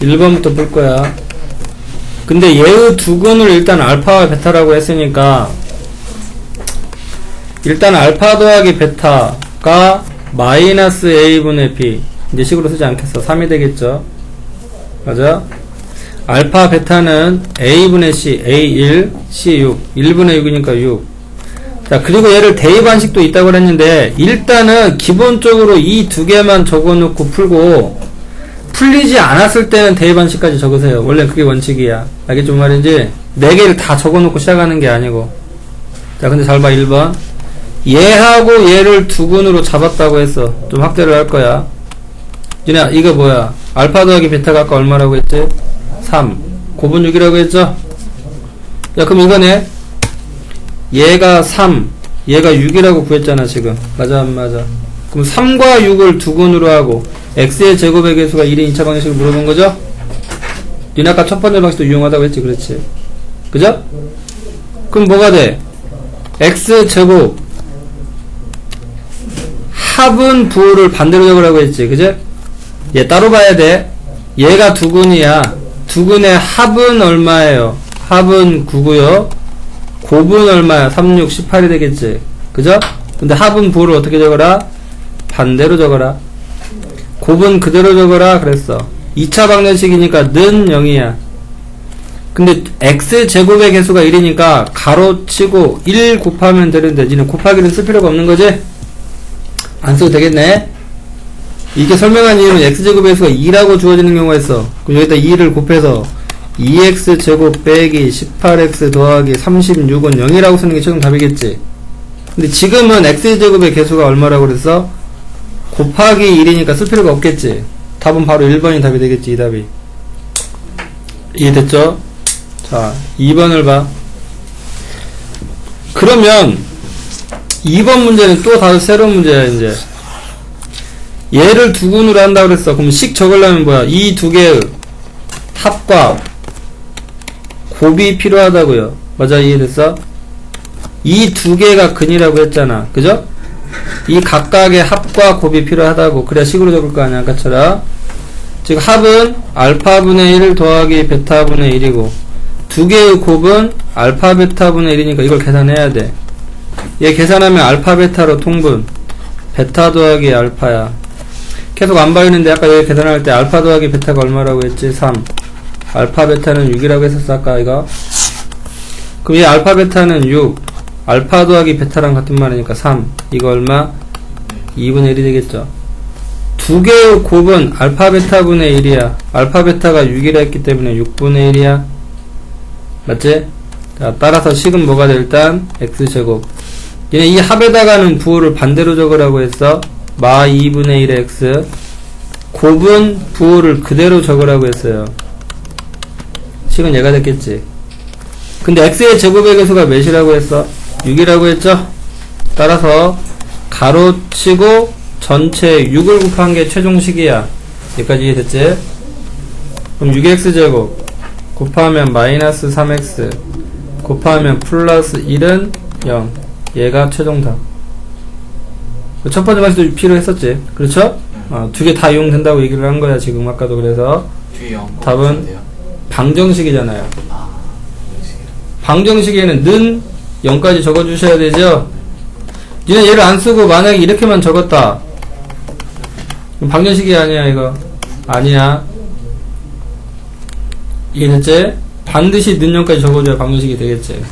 1번부터 볼 거야. 근데 얘의 두 근을 일단 알파와 베타라고 했으니까 일단 알파 더하기 베타가 마이너스 a분의 b 이제 식으로 쓰지 않겠어. 3이 되겠죠. 맞아? 알파 베타는 a분의 c a1 c6 1분의 6이니까 6 자 그리고 얘를 대입한식도 있다고 그랬는데 일단은 기본적으로 이 두 개만 적어놓고 풀고 풀리지 않았을 때는 대입한식까지 적으세요. 원래 그게 원칙이야. 알겠죠? 무슨 말인지? 네 개를 다 적어놓고 시작하는 게 아니고. 자 근데 잘 봐 1번. 얘하고 얘를 두근으로 잡았다고 했어. 좀 확대를 할 거야. 유나 이거 뭐야? 알파 더하기 베타가 아까 얼마라고 했지? 3 고분 6이라고 했죠? 야 그럼 이거네 얘가 3 얘가 6이라고 구했잖아 지금. 맞아 안 맞아 그럼 3과 6을 두근으로 하고 x의 제곱의 개수가 1인 2차 방식을 물어본 거죠 니네 아까 첫 번째 방식도 유용하다고 했지 그렇지 그죠? 그럼 뭐가 돼? x 제곱 합은 부호를 반대로 적으라고 했지 그죠? 얘 따로 봐야 돼 얘가 두근이야 두근의 합은 얼마예요? 합은 9고요 곱은 얼마야? 3, 6, 18이 되겠지. 그죠? 근데 합은 부를 어떻게 적어라? 반대로 적어라. 곱은 그대로 적어라. 그랬어. 2차 방정식이니까 는 0이야. 근데 x제곱의 개수가 1이니까 가로치고 1 곱하면 되는데 니는 곱하기는 쓸 필요가 없는 거지? 안 써도 되겠네? 이게 설명한 이유는 x제곱의 개수가 2라고 주어지는 경우가 있어. 그럼 여기다 2를 곱해서 2x 제곱 빼기 18x 더하기 36은 0이라고 쓰는 게 최종 답이겠지. 근데 지금은 x 제곱의 개수가 얼마라고 그랬어? 곱하기 1이니까 쓸 필요가 없겠지. 답은 바로 1번이 답이 되겠지, 이 답이. 이해됐죠? 자, 2번을 봐. 그러면 2번 문제는 또 다른 새로운 문제야, 이제. 얘를 두근으로 한다 그랬어. 그럼 식 적으려면 뭐야? 이 두 개의 합과 곱이 필요하다고요. 맞아 이해됐어? 이 두 개가 근이라고 했잖아. 그죠? 이 각각의 합과 곱이 필요하다고. 그래야 식으로 적을 거 아니야. 아까처럼. 즉 합은 알파분의 1 더하기 베타분의 1이고 두 개의 곱은 알파 베타분의 1이니까 이걸 계산해야 돼. 얘 계산하면 알파 베타로 통분. 베타 더하기 알파야. 계속 안 봐있는데 아까 얘 계산할 때 알파 더하기 베타가 얼마라고 했지? 3. 알파 베타는 6이라고 했었어 아까 이거 그럼 이 알파 베타는 6 알파 더하기 베타랑 같은 말이니까 3 이거 얼마? 2분의 1이 되겠죠. 두 개의 곱은 알파 베타 분의 1이야. 알파 베타가 6이라 했기 때문에 6분의 1이야. 맞지? 자 따라서 식은 뭐가 돼? 일단 x제곱. 얘네 이 합에다가는 부호를 반대로 적으라고 했어. 마 2분의 1의 x. 곱은 부호를 그대로 적으라고 했어요. 식은 얘가 됐겠지. 근데 x의 제곱의 개수가 몇이라고 했어? 6이라고 했죠? 따라서 가로치고 전체 6을 곱한 게 최종식이야. 여기까지 이해됐지? 그럼 6x 제곱 곱하면 마이너스 3x 곱하면 플러스 1은 0. 얘가 최종답. 첫 번째 방식도 필요했었지. 그렇죠? 어, 두개 다 이용된다고 얘기를 한 거야, 지금 아까도 그래서. 답은? 방정식이잖아요. 방정식에는 는 0까지 적어주셔야 되죠? 니는 얘를 안 쓰고 만약에 이렇게만 적었다. 방정식이 아니야, 이거. 아니야. 이해됐지? 반드시 는 0까지 적어줘야 방정식이 되겠지.